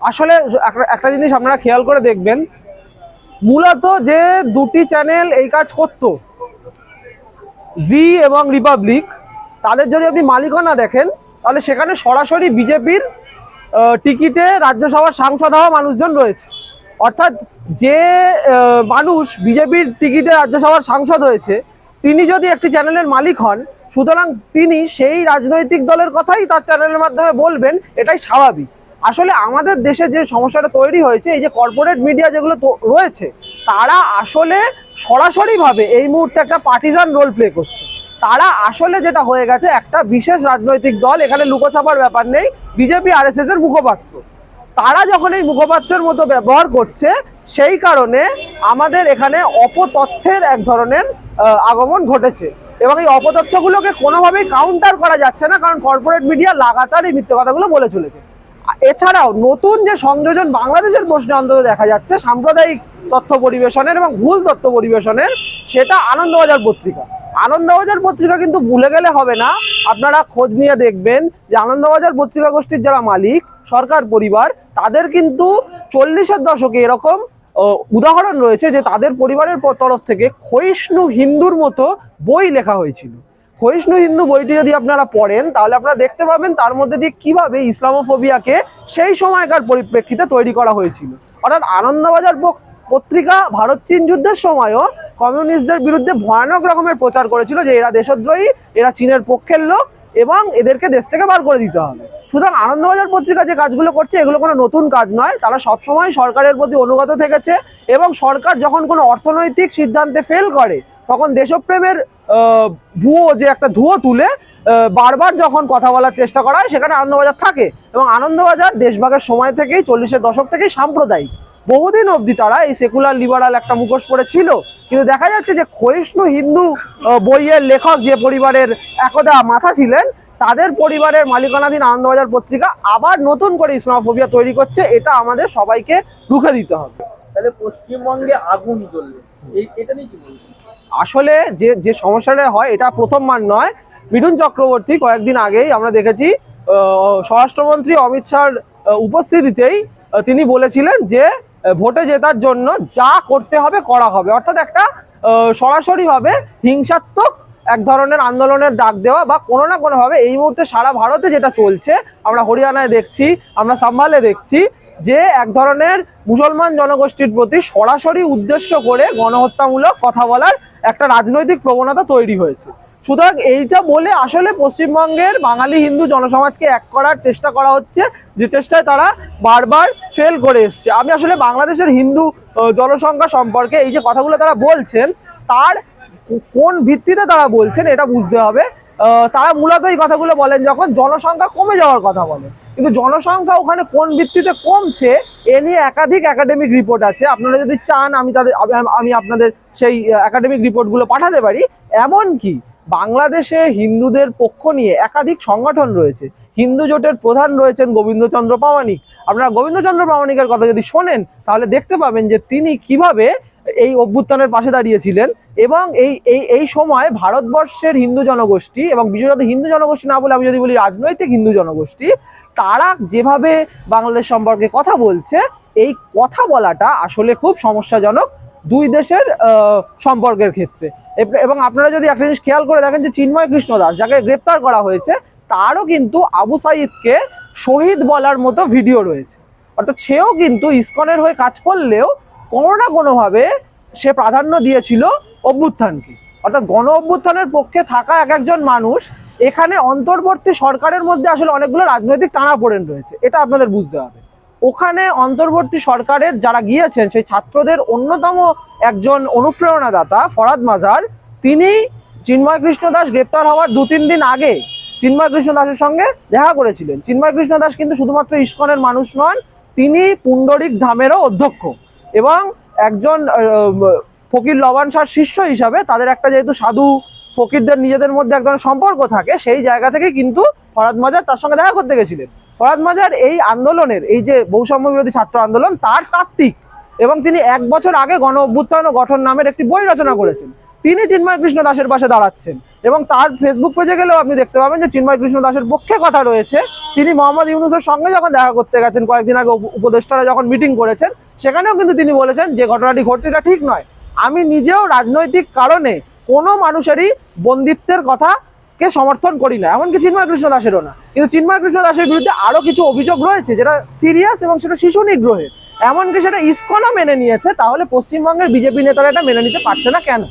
আসলে একটা- জিনিস আপনারা খেয়াল করে দেখবেন, মূলত যে দুটি চ্যানেল এই কাজ করতো জি এবং রিপাবলিক তাদের যদি আপনি মালিকানা দেখেন, তাহলে সেখানে সরাসরি বিজেপির টিকিটে রাজ্যসভার সাংসদ হওয়া মানুষজন রয়েছে। অর্থাৎ যে মানুষ বিজেপির টিকিটে রাজ্যসভার সাংসদ হয়েছে, তিনি যদি একটি চ্যানেলের মালিক হন, সুতরাং তিনি সেই রাজনৈতিক দলের কথাই তার চ্যানেলের মাধ্যমে বলবেন, এটাই স্বাভাবিক। আসলে আমাদের দেশে যে সমস্যাটা তৈরি হয়েছে, এই যে কর্পোরেট মিডিয়া যেগুলো রয়েছে, তারা আসলে সরাসরিভাবে এই মুহূর্তে একটা পার্টিজান রোল প্লে করছে। তারা আসলে যেটা হয়ে গেছে, একটা বিশেষ রাজনৈতিক দল, এখানে লুকোছাপার ব্যাপার নেই, বিজেপি আর এস এর মুখপাত্র। তারা যখন এই মুখপাত্রের মতো ব্যবহার করছে, সেই কারণে আমাদের এখানে অপতথ্যের এক ধরনের আগমন ঘটেছে। এবং এই অপতথ্যগুলোকে কোনোভাবেই কাউন্টার করা যাচ্ছে না, কারণ কর্পোরেট মিডিয়া লাগাতার এই মিথ্যে কথাগুলো বলে চলেছে। এছাড়াও নতুন যে সংযোজন বাংলাদেশের প্রশ্নে অন্তত দেখা যাচ্ছে, সাম্প্রদায়িক তথ্য পরিবেশনের এবং ভুল তথ্য পরিবেশনের, সেটা আনন্দবাজার পত্রিকা। আনন্দবাজার পত্রিকা কিন্তু ভুলে গেলে হবে না। আপনারা খোঁজ নিয়ে দেখবেন যে আনন্দবাজার পত্রিকা গোষ্ঠীর যারা মালিক, সরকার পরিবার, তাদের কিন্তু চল্লিশের দশকে এরকম উদাহরণ রয়েছে যে তাদের পরিবারের তরফ থেকে ক্ষয়িষ্ণু হিন্দুর মতো বই লেখা হয়েছিল। ক্ষয়িষ্ণু হিন্দু বইটি যদি আপনারা পড়েন, তাহলে আপনারা দেখতে পাবেন তার মধ্যে দিয়ে কীভাবে ইসলামোফোবিয়াকে সেই সময়কার পরিপ্রেক্ষিতে তৈরি করা হয়েছিল। অর্থাৎ আনন্দবাজার পত্রিকা ভারত চীন যুদ্ধের সময়ও কমিউনিস্টদের বিরুদ্ধে ভয়ানক রকমের প্রচার করেছিল যে এরা দেশদ্রোহী, এরা চীনের পক্ষের লোক এবং এদেরকে দেশ থেকে বার করে দিতে হবে। সুতরাং আনন্দবাজার পত্রিকা যে কাজগুলো করছে, এগুলো কোনো নতুন কাজ নয়। তারা সবসময় সরকারের প্রতি অনুগত থেকেছে এবং সরকার যখন কোনো অর্থনৈতিক সিদ্ধান্তে ফেল করে, তখন দেশপ্রেমের ভুয়ো যে একটা ধুয়ো তুলে বারবার যখন কথা বলার চেষ্টা করা হয়, সেখানে আনন্দবাজার থাকে এবং আনন্দবাজার দেশভাগের সময় থেকেই, চল্লিশের দশক থেকেই সাম্প্রদায়িক। বহুদিন অবধি তারা এই সেকুলার লিবারাল একটা মুখোশ পরে ছিল কিন্তু দেখা যাচ্ছে যে ক্ষয়িষ্ণু হিন্দু বইয়ের লেখক যে পরিবারের একদা মাথা ছিলেন, তাদের পরিবারের মালিকানাধীন আনন্দবাজার পত্রিকা আবার নতুন করে ইসলামোফোবিয়া তৈরি করছে। এটা আমাদের সবাইকে রুখে দিতে হবে। তাহলে পশ্চিমবঙ্গে আগুন জ্বলবে। আসলে যে যে সমস্যাটা হয়, এটা প্রথমবার নয়। মিঠুন চক্রবর্তী কয়েকদিন আগেই আমরা দেখেছি স্বরাষ্ট্রমন্ত্রী অমিত শাহর উপস্থিতিতেই তিনি বলেছিলেন যে ভোটে জেতার জন্য যা করতে হবে, করা হবে। অর্থাৎ একটা সরাসরিভাবে হিংসাত্মক এক ধরনের আন্দোলনের ডাক দেওয়া বা কোনো না কোনোভাবে এই মুহূর্তে সারা ভারতে যেটা চলছে, আমরা হরিয়ানায় দেখছি, আমরা সাম্বালে দেখছি যে এক ধরনের মুসলমান জনগোষ্ঠীর প্রতি সরাসরি উদ্দেশ্য করে গণহত্যামূলক কথা বলার একটা রাজনৈতিক প্রবণতা তৈরি হয়েছে। সুতরাং এইটা বলে আসলে পশ্চিমবঙ্গের বাঙালি হিন্দু জনসমাজকে এক করার চেষ্টা করা হচ্ছে, যে চেষ্টায় তারা বারবার ফেল করে এসছে। আমি আসলে বাংলাদেশের হিন্দু জনসংখ্যা সম্পর্কে এই যে কথাগুলো তারা বলছেন, তার কোন ভিত্তিতে তারা বলছেন এটা বুঝতে হবে। তারা মূলত এই কথাগুলো বলেন যখন জনসংখ্যা কমে যাওয়ার কথা বলে কিন্তু জনসংখ্যা ওখানে কোন ভিত্তিতে কমছে, এ নিয়ে একাধিক একাডেমিক রিপোর্ট আছে। আপনারা যদি চান, আমি তাদের আমি- আপনাদের সেই একাডেমিক রিপোর্টগুলো পাঠাতে পারি। এমন কি বাংলাদেশে হিন্দুদের পক্ষ নিয়ে একাধিক সংগঠন রয়েছে। হিন্দু জোটের প্রধান রয়েছেন গোবিন্দচন্দ্র প্রামাণিক। আপনারা গোবিন্দচন্দ্র প্রামাণিকের কথা যদি শোনেন, তাহলে দেখতে পাবেন যে তিনি কীভাবে এই অভ্যুত্থানের পাশে দাঁড়িয়েছিলেন এবং এই এই এই সময় ভারতবর্ষের হিন্দু জনগোষ্ঠী এবং বিশেষত হিন্দু জনগোষ্ঠী না বলে আমি যদি বলি রাজনৈতিক হিন্দু জনগোষ্ঠী, তারা যেভাবে বাংলাদেশ সম্পর্কে কথা বলছে, এই কথা বলাটা আসলে খুব সমস্যাজনক দুই দেশের সম্পর্কের ক্ষেত্রে। এবং আপনারা যদি একটা জিনিস খেয়াল করে দেখেন যে চিন্ময় কৃষ্ণ দাস, যাকে গ্রেপ্তার করা হয়েছে, তারও কিন্তু আবু সাইদকে শহীদ বলার মতো ভিডিও রয়েছে। অর্থাৎ সেও কিন্তু ইসকনের হয়ে কাজ করলেও কোনো না কোনোভাবে সে প্রাধান্য দিয়েছিল অভ্যুত্থানকে। অর্থাৎ গণ অভ্যুত্থানের পক্ষে থাকা এক একজন মানুষ এখানে অন্তর্বর্তী সরকারের মধ্যে আসলে অনেকগুলো রাজনৈতিক টানাপোড়েন রয়েছে, এটা আপনাদের বুঝতে হবে। ওখানে অন্তর্বর্তী সরকারের যারা গিয়েছেন, সেই ছাত্রদের অন্যতম একজন অনুপ্রেরণাদাতা ফরাদ মাজার, তিনি চিন্ময় কৃষ্ণ দাস গ্রেপ্তার হওয়ার দু তিন দিন আগে চিন্ময় কৃষ্ণ দাসের সঙ্গে দেখা করেছিলেন। চিন্ময় কৃষ্ণ দাস কিন্তু শুধুমাত্র ইস্কনের মানুষ নন, তিনি পুণ্ডরিক ধামেরও অধ্যক্ষ। এবং একজন ফকির লবান শাহর শিষ্য হিসাবে তাদের একটা যেহেতু সাধু ফকিরদের নিজেদের মধ্যে এক ধরনের সম্পর্ক থাকে, সেই জায়গা থেকে কিন্তু ফরাদ মাজার তার সঙ্গে দেখা করতে গেছিলেন। ফরাদ মাজার এই আন্দোলনের, এই যে বৈষম্য বিরোধী ছাত্র আন্দোলন, তার তাত্ত্বিক এবং তিনি এক বছর আগে গণ অভ্যুত্থান ও গঠন নামের একটি বই রচনা করেছেন। তিনি চিন্ময় কৃষ্ণ দাসের পাশে দাঁড়াচ্ছেন। এবং তার ফেসবুক পেজে গেলেও আপনি দেখতে পাবেন যে চিন্ময় কৃষ্ণ দাসের পক্ষে কথা রয়েছে। তিনি মোহাম্মদ ইউনুসের সঙ্গে যখন দেখা করতে গেছেন, কয়েকদিন আগে উপ- উপদেষ্টারা যখন মিটিং করেছেন, সেখানেও কিন্তু তিনি বলেছেন যে ঘটনাটি ঘটছে, এটা ঠিক নয়। আমি নিজেও রাজনৈতিক কারণে কোনো মানুষেরই বন্দিত্বের কথা কে সমর্থন করি না, এমনকি চিন্ময় কৃষ্ণ দাসেরও না। কিন্তু চিন্ময় কৃষ্ণ দাসের বিরুদ্ধে আরও কিছু অভিযোগ রয়েছে, যেটা সিরিয়াস এবং সেটা শিশু নিগ্রহের। এমনকি সেটা ইস্কনও মেনে নিয়েছে, তাহলে পশ্চিমবঙ্গের বিজেপি নেতারা এটা মেনে নিতে পারছে না কেন?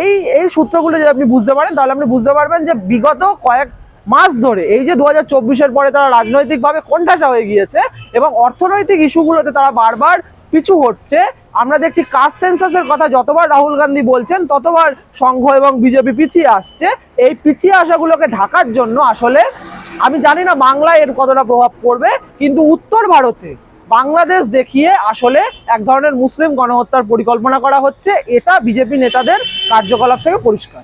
এই এই সূত্রগুলো যদি আপনি বুঝতে পারেন, তাহলে আপনি বুঝতে পারবেন যে বিগত কয়েক মাস ধরে এই যে দু হাজার পরে তারা রাজনৈতিকভাবে কোণঠাসা হয়ে গিয়েছে এবং অর্থনৈতিক ইস্যুগুলোতে তারা বারবার পিছু হচ্ছে আমরা দেখছি কাস্ট সেন্সাসের কথা যতবার রাহুল গান্ধী বলছেন, ততবার সংঘ এবং বিজেপি পিছিয়ে আসছে। এই পিছিয়ে আসাগুলোকে ঢাকার জন্য আসলে, আমি জানি না বাংলায় এর কতটা প্রভাব পড়বে, কিন্তু উত্তর ভারতে বাংলাদেশ দেখিয়ে আসলে এক ধরনের মুসলিম গণহত্যার পরিকল্পনা করা হচ্ছে। এটা বিজেপি নেতাদের কার্যকলাপ থেকে পরিষ্কার।